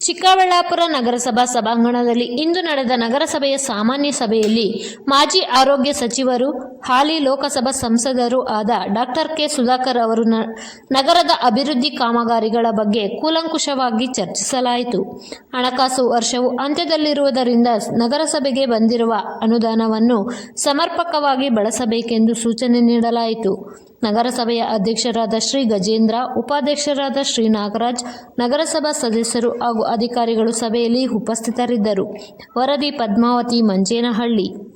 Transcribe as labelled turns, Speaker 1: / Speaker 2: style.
Speaker 1: ಚಿಕ್ಕಬಳ್ಳಾಪುರ ನಗರಸಭಾ ಸಭಾಂಗಣದಲ್ಲಿ ಇಂದು ನಡೆದ ನಗರಸಭೆಯ ಸಾಮಾನ್ಯ ಸಭೆಯಲ್ಲಿ ಮಾಜಿ ಆರೋಗ್ಯ ಸಚಿವರು ಹಾಲಿ ಲೋಕಸಭಾ ಸಂಸದರೂ ಆದ ಡಾಕ್ಟರ್ ಕೆ ಸುಧಾಕರ್ ಅವರು ನಗರದ ಅಭಿವೃದ್ಧಿ ಕಾಮಗಾರಿಗಳ ಬಗ್ಗೆ ಕೂಲಂಕುಷವಾಗಿ ಚರ್ಚಿಸಲಾಯಿತು. ಹಣಕಾಸು ವರ್ಷವು ಅಂತ್ಯದಲ್ಲಿರುವುದರಿಂದ ನಗರಸಭೆಗೆ ಬಂದಿರುವ ಅನುದಾನವನ್ನು ಸಮರ್ಪಕವಾಗಿ ಬಳಸಬೇಕೆಂದು ಸೂಚನೆ ನೀಡಲಾಯಿತು. ನಗರಸಭೆಯ ಅಧ್ಯಕ್ಷರಾದ ಶ್ರೀ ಗಜೇಂದ್ರ, ಉಪಾಧ್ಯಕ್ಷರಾದ ಶ್ರೀ ನಾಗರಾಜ್, ನಗರಸಭಾ ಸದಸ್ಯರು ಹಾಗೂ ಅಧಿಕಾರಿಗಳು ಸಭೆಯಲ್ಲಿ ಉಪಸ್ಥಿತರಿದ್ದರು. ವರದಿ ಪದ್ಮಾವತಿ ಮಂಜೇನಹಳ್ಳಿ.